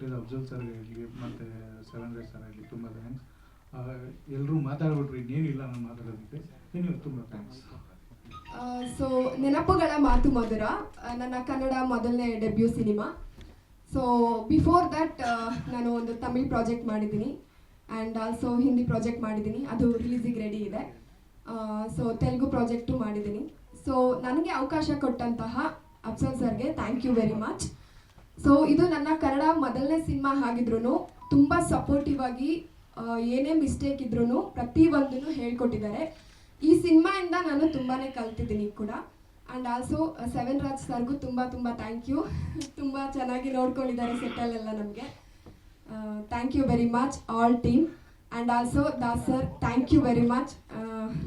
ಕೊಟ್ಟಿದ್ದ ಅಫ್ಜಲ್ ಸರ್ ಆಗಲಿ ಮತ್ತು ರೇಸ್ ಸರ್ ಆಗಲಿ ತುಂಬ ಥ್ಯಾಂಕ್ಸ್ ಎಲ್ಲರೂ ಮಾತಾಡ್ಬಿಟ್ರು, ಇನ್ನೇನಿಲ್ಲ ನಾನು ಮಾತಾಡೋದಕ್ಕೆ. ನೀವು ತುಂಬ ಥ್ಯಾಂಕ್ಸ್ ಸೊ ನೆನಪುಗಳ ಮಾತು ಮಧುರ. ನನ್ನ ಕನ್ನಡ ಮೊದಲನೇ debut cinema. So before that ನಾನು ಒಂದು ತಮಿಳ್ ಪ್ರಾಜೆಕ್ಟ್ ಮಾಡಿದ್ದೀನಿ. ಆ್ಯಂಡ್ ಆಲ್ಸೋ ಹಿಂದಿ ಪ್ರಾಜೆಕ್ಟ್ ಮಾಡಿದ್ದೀನಿ. ಅದು ರಿಲೀಸಿಗೆ ರೆಡಿ ಇದೆ. ಸೊ ತೆಲುಗು ಪ್ರಾಜೆಕ್ಟು ಮಾಡಿದ್ದೀನಿ. ಸೊ ನನಗೆ ಅವಕಾಶ ಕೊಟ್ಟಂತಹ ಅಫ್ಸಲ್ ಸರ್ಗೆ thank you very much so ಇದು ನನ್ನ ಕನ್ನಡ ಮೊದಲನೇ ಸಿನಿಮಾ ಆಗಿದ್ರು ತುಂಬ ಸಪೋರ್ಟಿವ್ ಆಗಿ ಏನೇ ಮಿಸ್ಟೇಕ್ ಇದ್ರೂ ಪ್ರತಿಯೊಂದನ್ನು ಹೇಳ್ಕೊಟ್ಟಿದ್ದಾರೆ. ಈ ಸಿನಿಮಾಯಿಂದ ನಾನು ತುಂಬಾ ಕಲ್ತಿದ್ದೀನಿ ಕೂಡ. ಆ್ಯಂಡ್ ಆಲ್ಸೋ ಸೆವೆನ್ ರಾಜ್ ಸರ್ಗೂ ತುಂಬ ತುಂಬ ಥ್ಯಾಂಕ್ ಯು ತುಂಬ ಚೆನ್ನಾಗಿ ನೋಡ್ಕೊಂಡಿದ್ದಾರೆ ಸೆಟ್ಟಲ್ಲೆಲ್ಲ ನಮಗೆ. Thank you very much all team and also Das sir thank you very much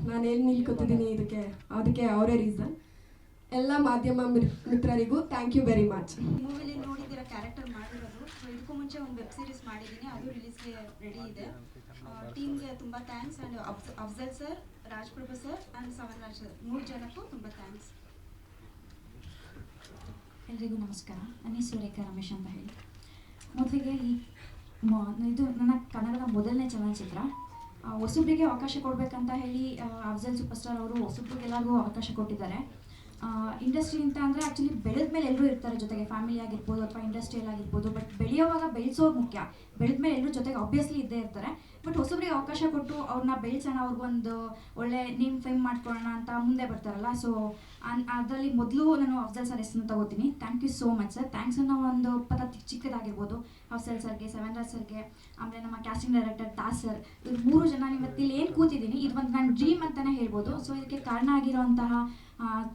ನಾನು ಏನು ನಿಲ್ಕೊತಿದ್ದೀನಿ ಇದಕ್ಕೆ, ಅದಕ್ಕೆ ಅವರೇ ರೀಸನ್ ಎಲ್ಲ ಮಾಧ್ಯಮ ಮಿತ್- ಮಿತ್ರರಿಗೂ ಥ್ಯಾಂಕ್ ಯು ವೆರಿ ಮಚ್ ಇದಕ್ಕೂ ಮುಂಚೆ ಒಂದು ವೆಬ್ ಸೀರೀಸ್ ಮಾಡಿದ್ದೀನಿ. ಅದು ರಿಲೀಸ್ಗೆ ರೆಡಿ ಇದೆ. ಟೀಮ್ಗೆ ತುಂಬ thanks and Afzal sir Rajprabhu sir and Savan Raj sir ಮೂರು ಜನಕ್ಕೂ ತುಂಬ ಥ್ಯಾಂಕ್ಸ್ ಎಲ್ರಿಗೂ ನಮಸ್ಕಾರ. ನನ್ನ ಸುರೇಖಾ ರೇಖಾ ರಮೇಶ್ ಅಂತ ಹೇಳಿ. ಮೊದಲಿಗೆ ಈ ಇದು ನನ್ನ ಕನ್ನಡದ ಮೊದಲನೇ ಚಲನಚಿತ್ರ. ಹೊಸಬ್ರಿಗೆ ಅವಕಾಶ ಕೊಡಬೇಕಂತ ಹೇಳಿ ಅಫ್ಜಲ್ ಸೂಪರ್ ಸ್ಟಾರ್ ಅವರು ಹೊಸಬ್ರಿಗೆಲ್ಲರಿಗೂ ಅವಕಾಶ ಕೊಟ್ಟಿದ್ದಾರೆ. ಇಂಡಸ್ಟ್ರಿ ಅಂತ ಅಂದರೆ ಆ್ಯಕ್ಚುಲಿ ಬೆಳೆದ ಮೇಲೆ ಎಲ್ಲರೂ ಇರ್ತಾರೆ ಜೊತೆಗೆ ಫ್ಯಾಮಿಲಿ ಆಗಿರ್ಬೋದು ಅಥವಾ ಇಂಡಸ್ಟ್ರಿಯಲ್ ಆಗಿರ್ಬೋದು ಬಟ್ ಬೆಳೆಯೋವಾಗ ಬೆಳೆಸೋದು ಮುಖ್ಯ. ಬೆಳೆದ ಮೇಲೆ ಎಲ್ಲರೂ ಜೊತೆಗೆ ಆಬ್ವಿಯಸ್ಲಿ ಇದ್ದೇ ಇರ್ತಾರೆ. ಬಟ್ ಹೊಸಬ್ರಿಗೆ ಅವಕಾಶ ಕೊಟ್ಟು ಅವ್ರನ್ನ ಬೆಳೆಸೋಣ ಅವ್ರಿಗೊಂದು ಒಳ್ಳೆ ನೇಮ್ ಫೇಮ್ ಮಾಡ್ಕೊಳ್ಳೋಣ ಅಂತ ಮುಂದೆ ಬರ್ತಾರಲ್ಲ ಸೊ ಅದರಲ್ಲಿ ಮೊದಲು ನಾನು ಅಫ್ಜಲ್ ಸರ್ ಹೆಸರನ್ನು ತಗೋತೀನಿ. Thank you so much sir thanks ಅನ್ನೋ ಒಂದು ಪದ ಚಿಕ್ಕ- ಚಿಕ್ಕದಾಗಿರ್ಬೋದು. ಅಫ್ಜಲ್ ಸರ್ಗೆ ಸೆವೆನ್ ರಾಜ್ ಸರ್ಗೆ ಆಮೇಲೆ ನಮ್ಮ ಕ್ಯಾಸ್ಟಿಂಗ್ ಡೈರೆಕ್ಟರ್ ದಾಸ್ ಸರ್ ಇವ್ರು ಮೂರು ಜನ ಇವತ್ತಿಲ್ಲಿ ಏನು ಕೂತಿದ್ದೀನಿ ಇದು ಒಂದು ನನ್ನ ಡ್ರೀಮ್ ಅಂತಲೇ ಹೇಳ್ಬೋದು. ಸೊ ಇದಕ್ಕೆ ಕಾರಣ ಆಗಿರೋ ಆ,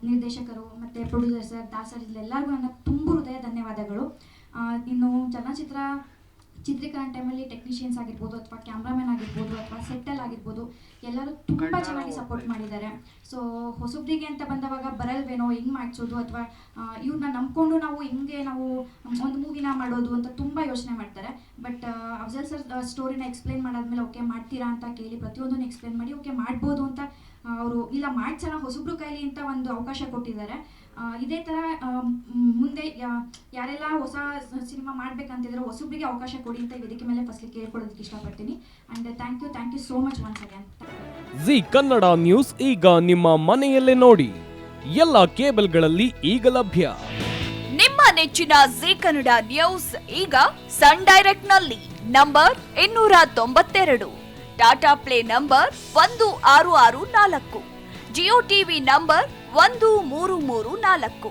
ನಿರ್ದೇಶಕರು ಮತ್ತು ಪ್ರೊಡ್ಯೂಸರ್ ದಾಸರ್ ದಾಸ್ ಸರ್ ಇಲ್ಲೆಲ್ಲರಿಗೂ ನನ್ನ ತುಂಬ ಹೃದಯ ಧನ್ಯವಾದಗಳು. ಇನ್ನು ಚಲನಚಿತ್ರ ಚಿತ್ರೀಕರಣ ಟೈಮಲ್ಲಿ ಟೆಕ್ನಿಷಿಯನ್ಸ್ ಆಗಿರ್ಬೋದು ಅಥವಾ ಕ್ಯಾಮ್ರಾಮನ್ ಆಗಿರ್ಬೋದು ಅಥವಾ ಸೆಟ್ಟಲ್ ಆಗಿರ್ಬೋದು ಎಲ್ಲರೂ ತುಂಬ ಚೆನ್ನಾಗಿ ಸಪೋರ್ಟ್ ಮಾಡಿದ್ದಾರೆ. ಸೊ ಹೊಸಬ್ರಿಗೆ ಅಂತ ಬಂದವಾಗ ಬರಲ್ವೇನೋ ಹೆಂಗೆ ಮಾಡಿಸೋದು ಅಥವಾ ಇವ್ರನ್ನ ನಂಬ್ಕೊಂಡು ನಾವು ಹೆಂಗೆ ನಾವು ಒಂದು ಮೂವಿನ ಮಾಡೋದು ಅಂತ ತುಂಬ ಯೋಚನೆ ಮಾಡ್ತಾರೆ. ಬಟ್ ಅಫ್ಜಲ್ ಸರ್ ಸ್ಟೋರಿನ ಎಕ್ಸ್ಪ್ಲೈನ್ ಮಾಡಾದ್ಮೇಲೆ ಓಕೆ ಮಾಡ್ತೀರಾ ಅಂತ ಕೇಳಿ ಪ್ರತಿಯೊಂದನ್ನು ಎಕ್ಸ್ಪ್ಲೈನ್ ಮಾಡಿ ಓಕೆ ಮಾಡ್ಬೋದು ಅಂತ ಅವರು ಇಲ್ಲ ಮಾಡ್ಸೋಣ ಹೊಸಬ್ರು ಕೈಲಿ ಅಂತ ಒಂದು ಅವಕಾಶ ಕೊಟ್ಟಿದ್ದಾರೆ. ಇದೇ ಯಾ- ಯಾರೆಲ್ಲ ಹೊಸ ಸಿನಿಮಾ ಮಾಡ್ಬೇಕಂತಿದ್ರೆ ಹೊಸಬ್ರಿಗೆ ಅವಕಾಶ ಕೊಡಿ ಅಂತ ವೇದಿಕೆ ಮೇಲೆ ಫಸ್ಟ್ಲಿ ಕೇಳ್ಕೊಳ್ಳೋದಕ್ಕೆ ಇಷ್ಟಪಡ್ತೀನಿ. And thank you thank you so much once again Zee Kannada news ಈಗ ನಿಮ್ಮ ಮನೆಯಲ್ಲೇ ನೋಡಿ. ಎಲ್ಲ ಕೇಬಲ್ಗಳಲ್ಲಿ ಈಗ ಲಭ್ಯ. ನಿಮ್ಮ ನೆಚ್ಚಿನ ಜಿ ಕನ್ನಡ ನ್ಯೂಸ್ ಈಗ ಸನ್ ಡೈರೆಕ್ಟ್ನಲ್ಲಿ ನಂಬರ್ ಇನ್ನೂರ ತೊಂಬತ್ತೆರಡು ಟಾಟಾ ಪ್ಲೇ ನಂಬರ್ ಒಂದು ಆರು ಆರು ನಾಲ್ಕು ಜಿಯೋ ಟಿವಿ ನಂಬರ್ ಒಂದು ಮೂರು ಮೂರು ನಾಲ್ಕು.